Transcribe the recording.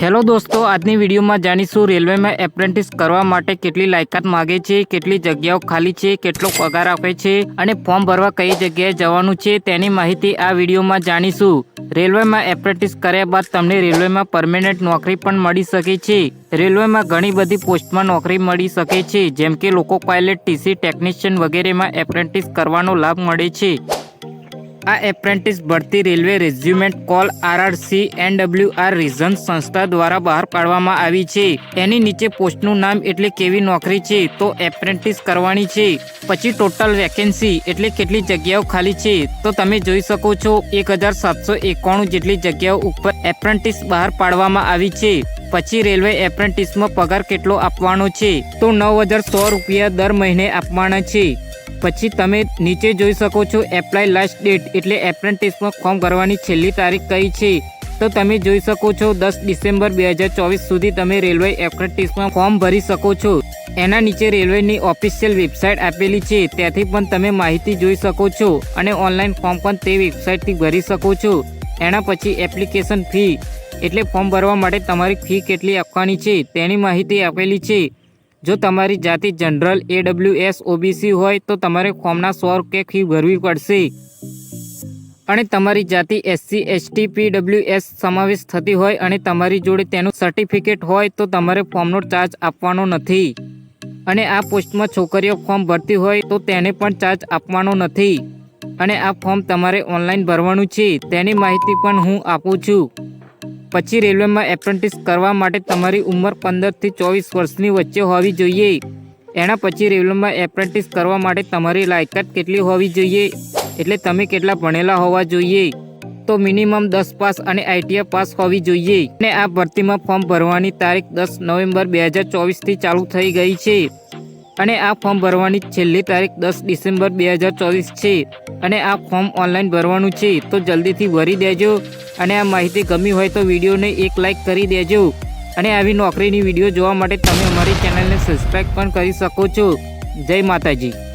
Hello દોસ્તો, આજની વિડીયોમાં જાણીશું રેલવેમાં એપ્રેન્ટિસ કરવા માટે કેટલી લાયકાત માગે છે, કેટલી જગ્યાઓ ખાલી છે, કેટલો પગાર આપે છે અને ફોર્મ ભરવા કઈ જગ્યાએ જવાનું છે તેની માહિતી આ વિડીયોમાં જાણીશું. રેલવેમાં એપ્રેન્ટિસ કર્યા બાદ તમને રેલવેમાં પરમેનન્ટ નોકરી પણ મળી શકે છે. રેલવેમાં ઘણી બધી પોસ્ટમાં નોકરી મળી શકે છે, જેમ કે લોકો પાયલટ ટીસી ટેકનિશિયન વગેરેમાં એપ્રેન્ટિસ કરવાનો લાભ મળે છે. આ એપ્રેન્ટિસ ભરતી railway recruitment cell RRC NWR region સંસ્થા દ્વારા બહાર પાડવામાં આવી છે. એની નીચે પોસ્ટનું નામ એટલે કેવી નોકરી છે તો એપ્રેન્ટિસ કરવાની છે. પછી ટોટલ વેકેન્સી એટલે કેટલી જગ્યાઓ ખાલી છે તો તમે જોઈ શકો છો એક હજાર સાતસો એકાણું જેટલી જગ્યાઓ ઉપર એપ્રેન્ટિસ બહાર પાડવામાં આવી છે. પછી રેલવે એપ્રેન્ટિસમાં પગાર કેટલો આપવાનો છે તો નવ હજાર સો રૂપિયા દર મહિને આપવાના છે. પછી તમે નીચે જોઈ શકો છો એપ્લાય લાસ્ટ ડેટ એટલે એપ્રેન્ટિસમાં ફોર્મ ભરવાની છેલ્લી તારીખ કઈ છે. તો તમે જોઈ શકો છો દસ ડિસેમ્બર બે હજાર ચોવીસ સુધી તમે રેલવે એપ્રેન્ટિસમાં ફોર્મ ભરી શકો છો. એના નીચે રેલવેની ઓફિશિયલ વેબસાઇટ આપેલી છે, ત્યાંથી પણ તમે માહિતી જોઈ શકો છો અને ઓનલાઈન ફોર્મ પણ તે વેબસાઇટથી ભરી શકો છો. એના પછી એપ્લિકેશન ફી એટલે ફોર્મ ભરવા માટે તમારી ફી કેટલી આપવાની છે તેની માહિતી આપેલી છે. જો તમારી જાતિ જનરલ એડબ્લ્યુએસ ઓબીસી હોય, તો તમારે ફોર્મના સો રૂપિયા ફી ભરવી પડશે. અને તમારી જાતિ એસસી એસટી પીડબ્લ્યુએસ સમાવેશ થતી હોય અને તમારી જોડે તેનું સર્ટિફિકેટ હોય, તો તમારે ફોર્મનો ચાર્જ આપવાનો નથી. અને આ પોસ્ટમાં છોકરીઓ ફોર્મ ભરતી હોય, તો તેને પણ ચાર્જ આપવાનો નથી. અને આ ફોર્મ તમારે ઓનલાઈન ભરવાનું છે. તેની માહિતી પણ હું આપું છું. પછી રેલવેમાં એપ્રેન્ટિસ કરવા માટે તમારી ઉંમર પંદરથી ચોવીસ વર્ષની વચ્ચે હોવી જોઈએ. એના પછી રેલવેમાં એપ્રેન્ટિસ કરવા માટે તમારી લાયકાત કેટલી હોવી જોઈએ? એટલે તમે કેટલા ભણેલા હોવા જોઈએ? તો મિનિમમ દસ પાસ અને આઈટીઆઈ પાસ હોવી જોઈએ. અને આ ભરતીમાં ફોર્મ ભરવાની તારીખ દસ નવેમ્બર બે હજાર ચોવીસથી ચાલુ થઈ ગઈ છે. અને આ ફોર્મ ભરવાની છેલ્લી તારીખ દસ ડિસેમ્બર બે હજાર ચોવીસ છે. અને આ ફોર્મ ઓનલાઈન ભરવાનું છે, તો જલ્દીથી ભરી દેજો. અને આ માહિતી ગમી હોય તો વિડીયોને એક લાઈક કરી દેજો. અને આવી નોકરીની વીડિયો જોવા માટે તમે અમારી ચેનલને સબસ્ક્રાઈબ પણ કરી શકો છો. જય માતાજી.